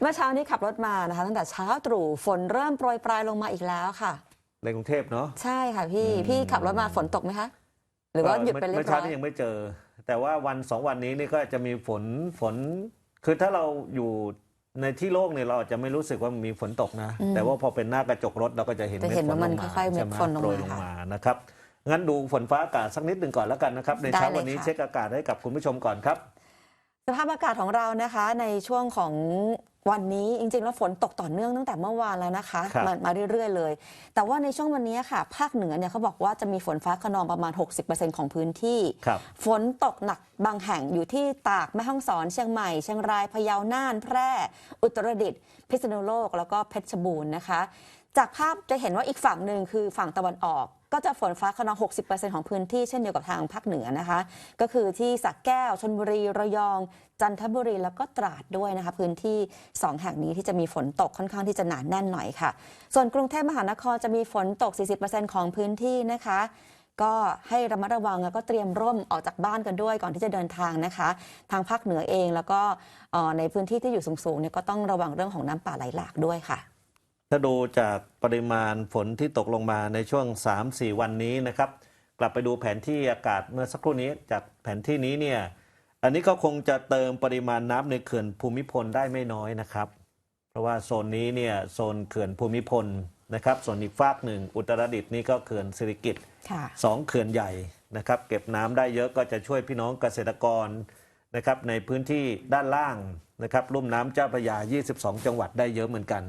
เมื่อเช้านี้ขับรถมานะคะ ตั้งแต่เช้าตรู่ฝนเริ่มโปรยปลายลงมาอีกแล้วค่ะ ในกรุงเทพเนาะ ใช่ค่ะพี่อืมพี่ขับรถมาฝนตกไหมคะ หรือว่าหยุดไปเรียเมื่บอเช้าร้อยนี้ยังไม่เจอ แต่ว่าวันสองวันนี้นี่ก็จะมีฝนฝน คือถ้าเราอยู่ในที่โล่งเนี่ยเราอาจจะไม่รู้สึกว่ามีฝนตกนะ แต่ว่าพอเป็นหน้ากระจกรถเราก็จะเห็นจะเม็ดเห็นฝนว่าลมันงมาค่อยๆเม็ใช่ดไหมฝนลงโปรยมาลงค่ะมานะครับงั้นดูฝนฟ้าอากาศสักนิดหนึ่งก่อนแล้วกันนะครับ ในเช้าได้เลยวันนี้ค่ะเช็คอากาศให้กับคุณผู้ชมก่อนครับส ภาพอากาศของเรานะคะในช่วงของวันนี้จริงๆ แล้วฝนตกต่อเนื่องตั้งแต่เมื่อวานแล้วนะคะครับมามาเรื่อยๆเลย แต่ว่าในช่วงวันนี้ค่ะ ภาคเหนือเนี่ยเขาบอกว่าจะมีฝนฟ้าขนองประมาณ 60%ของพื้นที่ครับฝนตกหนักบางแห่งอยู่ที่ตากแม่ฮ่องสอนเชียงใหม่เชียงรายพะเยาน่านแพร่ อุตรดิตถ์พิษณุโลกแล้วก็เพชรบูรณ์นะคะ จากภาพจะเห็นว่าอีกฝั่งหนึ่งคือฝั่งตะวันออก ก็จะฝนฟ้าขนอง 60%ของพื้นที่เช่นเดียวกับทางภาคเหนือนะคะ ก็คือที่สักแก้วชนบุรีระยอง จันทบุรีแล้วก็ตราดด้วยนะคะ พื้นที่ 2 แห่งนี้ที่จะมีฝนตกค่อนข้างที่จะหนาแน่นหน่อยค่ะ ส่วนกรุงเทพมหานครจะมีฝนตก 40%ของพื้นที่นะคะก็ให้ระมัดระวังแล้วก็เตรียมร่มออกจากบ้านกันด้วยก่อนที่จะเดินทางนะคะ ทางภาคเหนือเองแล้วก็ในพื้นที่ที่อยู่สูงๆเนี่ยก็ต้องระวังเรื่องของน้ำป่าไหลหลากด้วยค่ะ ถ้าดูจากปริมาณฝนที่ตกลงมาในช่วง 3-4 วันนี้นะครับ กลับไปดูแผนที่อากาศเมื่อสักครู่นี้จากแผนที่นี้เนี่ยอันนี้ก็คงจะเติมปริมาณน้ำในเขื่อนภูมิพลได้ไม่น้อยนะครับ เพราะว่าโซนนี้เนี่ยโซนเขื่อนภูมิพลนะครับ ส่วนอีกฝากหนึ่งอุตรดิตถ์นี่ก็เขื่อนสิริกิตค่ะสองเขื่อนใหญ่นะครับ เก็บน้ำได้เยอะก็จะช่วยพี่น้องเกษตรกรนะครับในพื้นที่ด้านล่างนะครับลุ่มน้ำเจ้าพระยา 22 จังหวัดได้เยอะเหมือนกัน